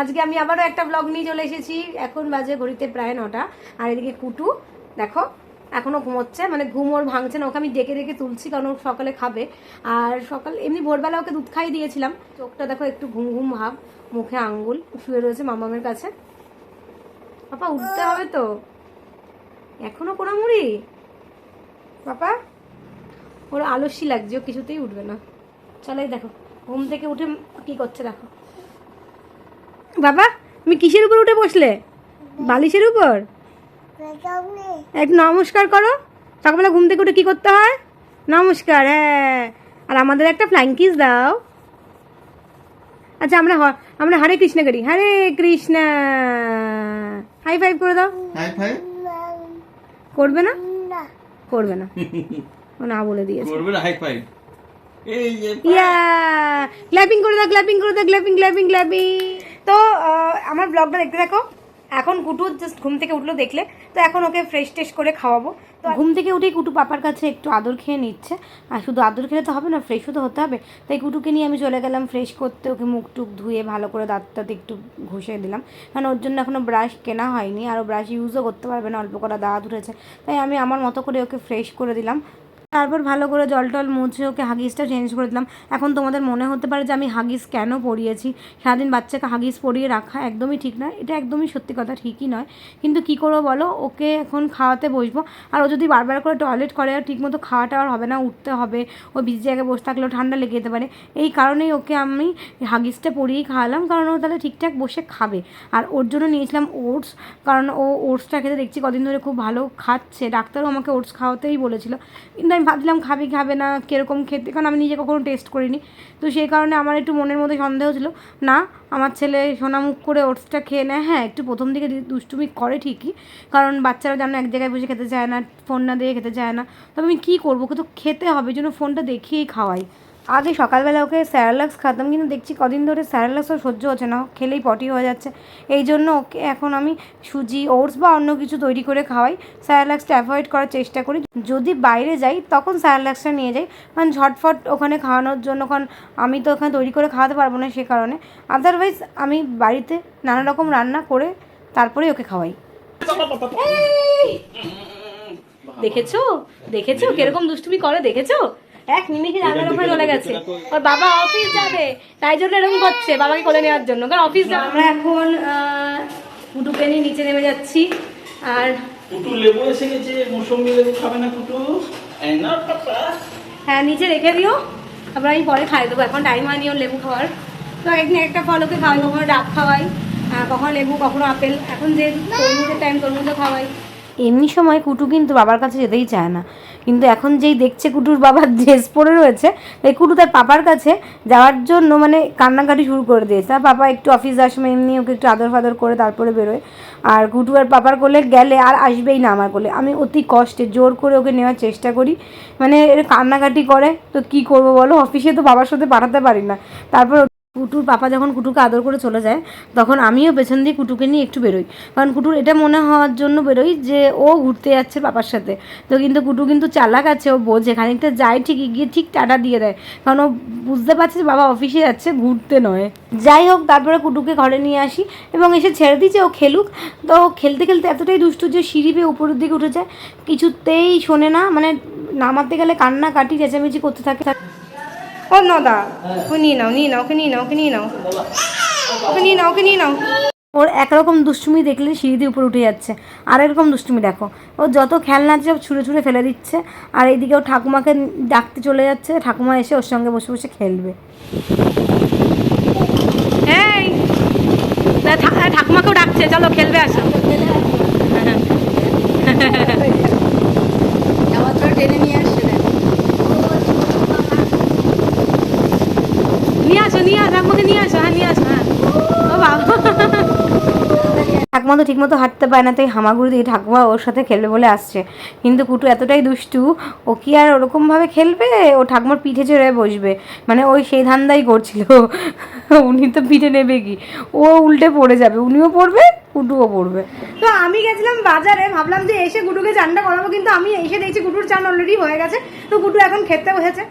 আজকে আমি আবারও একটা ব্লগ নিয়ে চলে এসেছি। এখন বাজে ঘড়িতে প্রায় নটা। আর এদিকে কুটু, দেখো, এখনও ঘুমোচ্ছে মানে ঘুম ওর ভাঙছে না, ওকে আমি ডেকে ডেকে তুলছি, কারণ ও সকালে খাবে। আর সকাল, এমনি ভোরবেলা ওকে দুধ খাই দিয়েছিলাম। চোখটা দেখো, একটু ঘুম ঘুম ভাব, মুখে আঙ্গুল শুয়ে রয়েছে মামামের কাছে। পাপা, উঠতে হবে তো। এখনও কোড়ামুড়ি পাপা, ওর আলস্যি লাগছে, ও কিছুতেই উঠবে না। চলো এই দেখো, ঘুম থেকে উঠে কি করছে দেখো। বাবা তুমি কিসের উপর উঠে বসলে? বালিশের উপর? একটু নমস্কার করো। সকালবেলা ঘুম থেকে উঠে কি করতে হয়? নমস্কার হ্যাঁ। আর আমাদের একটা ফ্লাইং কিস দাও। আচ্ছা আমরা আমরা হরে কৃষ্ণ করি। হরে কৃষ্ণ। হাই ফাইভ করে দাও। হাই ফাই করবে না? করবে না। ও না বলে দিয়েছে। করবে না হাই ফাই এই যে ইয়া ক্ল্যাপিং করে দাও ক্ল্যাপিং করে দাও ক্ল্যাপিং ক্ল্যাপিং ক্ল্যাপিং তো আমার ব্লগটা দেখতে থাকো। এখন কুটু জাস্ট ঘুম থেকে উঠল দেখলে। তো এখন ওকে ফ্রেশ টেস্ট করে খাওয়াবো। তো ঘুম থেকে উঠেই কুটু পাপার কাছে একটু আদর খেয়ে নিচ্ছে। আর শুধু আদর খেলে তো হবে না ফ্রেশও তো হতে হবে। তাই কুটুকে নিয়ে আমি চলে গেলাম ফ্রেশ করতে। ওকে মুখ টুক ধুয়ে ভালো করে দাঁত দাঁতটাতে একটু ঘষে দিলাম। কারণ ওর জন্য এখনও ব্রাশ কেনা হয়নি। আর ও ব্রাশ ইউজও করতে পারবে না, অল্প করা দাঁত উঠেছে। তাই আমি আমার মতো করে ওকে ফ্রেশ করে দিলাম। তারপর ভালো করে জল টল মুছে ওকে হাগিসটা চেঞ্জ করে দিলাম। এখন তোমাদের মনে হতে পারে যে আমি হাগিস কেন পরিয়েছি? সারাদিন বাচ্চাকে হাগিস পরিয়ে রাখা একদমই ঠিক নয়। এটা একদমই সত্যি কথা, ঠিকই নয়। কিন্তু কী করব বলো? ওকে এখন খাওয়াতে বসবো। আর ও যদি বারবার করে টয়লেট করে, আর ঠিকমতো খাওয়াটা আর হবে না, উঠতে হবে, ও বিজি জায়গায় বসে থাকলেও ঠান্ডা লেগে যেতে পারে। এই কারণেই ওকে আমি হাগিসটা পরিয়েই খাওয়ালাম। কারণ ও তাহলে ঠিকঠাক বসে খাবে। আর ওর জন্য নিয়েছিলাম ওটস কারণ ও ওটসটা খেতে দেখছি কদিন ধরে খুব ভালো খাচ্ছে। ডাক্তারও আমাকে ওটস খাওয়াতেই বলেছিল। কিন্তু আমি ভাবছিলাম খাবি খাবে না, কীরকম খেতে, কারণ আমি নিজে কখনো টেস্ট করিনি। তো সেই কারণে আমার একটু মনের মধ্যে সন্দেহ ছিল, না, আমার ছেলে সোনামুখ করে ওটসটা খেয়ে নেয় হ্যাঁ একটু প্রথম দিকে দুষ্টুমি করে ঠিকই, কারণ বাচ্চারা যেন এক জায়গায় বসে খেতে চায় না ফোন না দিয়ে খেতে চায় না। তবে আমি কী করব তো খেতে হবে জন্য ফোনটা দেখিয়েই খাওয়াই। আগে সকালবেলা ওকে স্যারালাক্স খাতাম কিন্তু দেখছি কদিন ধরে স্যারালাক্সও সহ্য হচ্ছে না খেলেই পটি হয়ে যাচ্ছে। এই জন্য ওকে এখন আমি সুজি ওটস বা অন্য কিছু তৈরি করে খাওয়াই স্যারালাক্সটা অ্যাভয়েড করার চেষ্টা করি। যদি বাইরে যাই তখন স্যারালাক্সটা নিয়ে যাই কারণ ঝটফট ওখানে খাওয়ানোর জন্য কারণ আমি তো ওখানে তৈরি করে খাওয়াতে পারব না সে কারণে। আদারওয়াইজ আমি বাড়িতে নানা রকম রান্না করে তারপরেই ওকে খাওয়াই। দেখেছ? দেখেছ? কীরকম দুষ্টুমি করে? দেখেছ? এক নিমিষে জানলার উপরে চলে গেছে। ওর বাবা অফিস যাবে তাই জন্য এরকম করছে বাবাকে কোলে নেওয়ার জন্য। কারণ অফিস যাবে আমরা এখন কুটুকে নিয়ে নিচে নেমে যাচ্ছি। আর কুটু লেবু এসে গেছে মৌসুমি লেবু খাবে না কুটু এই না পাপা। হ্যাঁ নিচে রেখে দিও। তারপর আমি পরে খাই দেবো এখন টাইম হয়নি ওর লেবু খাওয়ার। তো একদিন একটা ফলকে খাওয়াই কখনো ডাব খাওয়াই কখনো লেবু কখনো আপেল। এখন যে তরমুজের টাইম তরমুজও খাওয়াই। এমনি সময় কুটু কিন্তু বাবার কাছে যেতেই চায় না। কিন্তু এখন যেই দেখছে কুটুর বাবার ড্রেস পরে রয়েছে, তাই কুটু তার পাপার কাছে যাওয়ার জন্য মানে কান্নাকাটি শুরু করে দিয়েছে। তার পাপা একটু অফিস যাওয়ার সময় এমনি ওকে একটু আদর ফাদর করে তারপরে বেরোয়। আর কুটু আর পাপার কোলে গেলে আর আসবেই না আমার কোলে। আমি অতি কষ্টে জোর করে ওকে নেওয়ার চেষ্টা করি। মানে কান্নাকাটি করে, তো কি করব বলো? অফিসে তো বাবার সাথে পাঠাতে পারি না। তারপর কুটুর পাপা যখন কুটুকে আদর করে চলে যায়, তখন আমিও পেছন দিয়ে কুটুকে নিয়ে একটু বেরোই। কারণ কুটুর এটা মনে হওয়ার জন্য বেরোই যে ও ঘুরতে যাচ্ছে পাপার সাথে। তো কিন্তু কুটু কিন্তু চালাক আছে, ও বোঝে, খানিকটা যায় ঠিকই, গিয়ে ঠিক টাটা দিয়ে দেয়। কারণ ও বুঝতে পারছে যে বাবা অফিসে যাচ্ছে, ঘুরতে নয়। যাই হোক, তারপরে কুটুকে ঘরে নিয়ে আসি এবং এসে ছেড়ে দিচ্ছে ও খেলুক। তো খেলতে খেলতে এতটাই দুষ্টু যে সিঁড়ি বেয়ে উপরের দিকে উঠে যায় কিছুতেই শোনে না। মানে নামাতে গেলে কান্না কাটি চেঁচামেচি করতে থাকে। ও নদা ওকে নিয়ে নাও নিয়ে নাও ওকে নিয়ে নাও ওকে নিয়ে নাও ওকে নিয়ে নাও ওকে নিয়ে নাও ওর একরকম দুষ্টুমি দেখলে সিঁড়ি দিয়ে উপরে উঠে যাচ্ছে। আর এরকম দুষ্টুমি দেখো। ও যত খেলনা আছে সব ছুঁড়ে ছুঁড়ে ফেলে দিচ্ছে। আর এইদিকে ও ঠাকুমাকে ডাকতে চলে যাচ্ছে। ঠাকুমা এসে ওর সঙ্গে বসে বসে খেলবে। এই ঠা- ঠাকুমাকেও ডাকছে। চলো খেলবে আসো। নিয়ে আসো নিয়ে আসো ঠাকুমাকে নিয়ে আসো হ্যাঁ নিয়ে আসো হ্যাঁ। ও বাবা। ঠাকুমা তো ঠিকমতো হাঁটতে পারে না তাই হামাগুড়ি দিয়ে ঠাকুমা ওর সাথে খেলবে বলে আসছে। কিন্তু কুটু এতটাই দুষ্টু ও কি আর ওরকমভাবে খেলবে? ও ঠাকুমার পিঠে চড়ে বসবে। মানে ওই সেই ধান্দাই করছিল। উনি তো পিঠে নেবে কি? ও উল্টে পড়ে যাবে। উনিও পড়বে কুটুও পড়বে। তো আমি গেছিলাম বাজারে ভাবলাম যে এসে গুটুকে চানটা করাবো কিন্তু আমি এসে দেখছি কুটুর চান অলরেডি হয়ে গেছে। তো কুটু এখন খেতে বসেছে।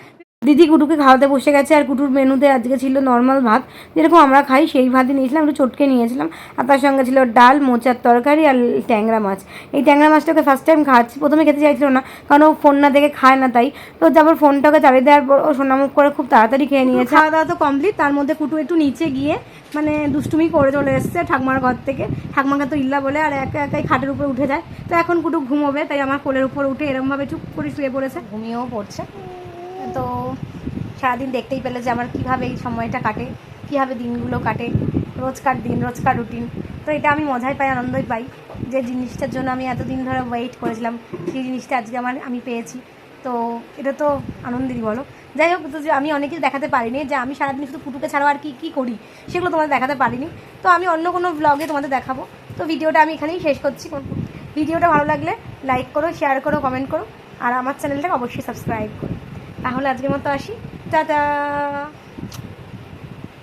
দিদি কুটুকে খাওয়াতে বসে গেছে আর কুটুর মেনুতে আজকে ছিল নর্মাল ভাত। যেরকম আমরা খাই সেই ভাতই নিয়েছিলাম একটু চটকে নিয়েছিলাম। আর তার সঙ্গে ছিল ডাল মোচার তরকারি আর ট্যাংরা মাছ। এই ট্যাংরা মাছটাকে ফার্স্ট টাইম খাওয়াচ্ছি প্রথমে খেতে চাইছিল না কারণ ও ফোন না দেখে খায় না তাই। তো তারপর ফোনটাকে চালিয়ে দেওয়ার পর ও সোনামুখ করে খুব তাড়াতাড়ি খেয়ে নিয়েছে। খাওয়া দাওয়া তো কমপ্লিট তার মধ্যে কুটু একটু নিচে গিয়ে মানে দুষ্টুমি করে চলে এসছে ঠাকমার ঘর থেকে। ঠাকমাকে তো ইল্লা বলে আর একা একাই খাটের উপরে উঠে যায়। তো এখন কুটু ঘুমোবে তাই আমার কোলের উপর উঠে এরকমভাবে চুপ করে শুয়ে পড়েছে। ঘুমিয়েও পড়ছে। সারাদিন দেখতেই পেলে যে আমার কীভাবে এই সময়টা কাটে, কীভাবে দিনগুলো কাটে, রোজকার দিন, রোজকার রুটিন। তো এটা আমি মজাই পাই, আনন্দই পাই যে জিনিসটার জন্য আমি এতদিন ধরে ওয়েট করেছিলাম। সেই জিনিসটা আজকে আমার, আমি পেয়েছি। তো এটা তো আনন্দেরই বলো। যাই হোক তো আমি অনেক কিছু দেখাতে পারিনি যে আমি সারাদিন শুধু ফুটুকে ছাড়াও আর কী কী করি, সেগুলো তোমাদের দেখাতে পারিনি। তো আমি অন্য কোনো ব্লগে তোমাদের দেখাবো। তো ভিডিওটা আমি এখানেই শেষ করছি। ভিডিওটা ভালো লাগলে লাইক করো শেয়ার করো কমেন্ট করো, আর আমার চ্যানেলটাকে অবশ্যই সাবস্ক্রাইব করো। তাহলে আজকের মতো আসি। টাটা!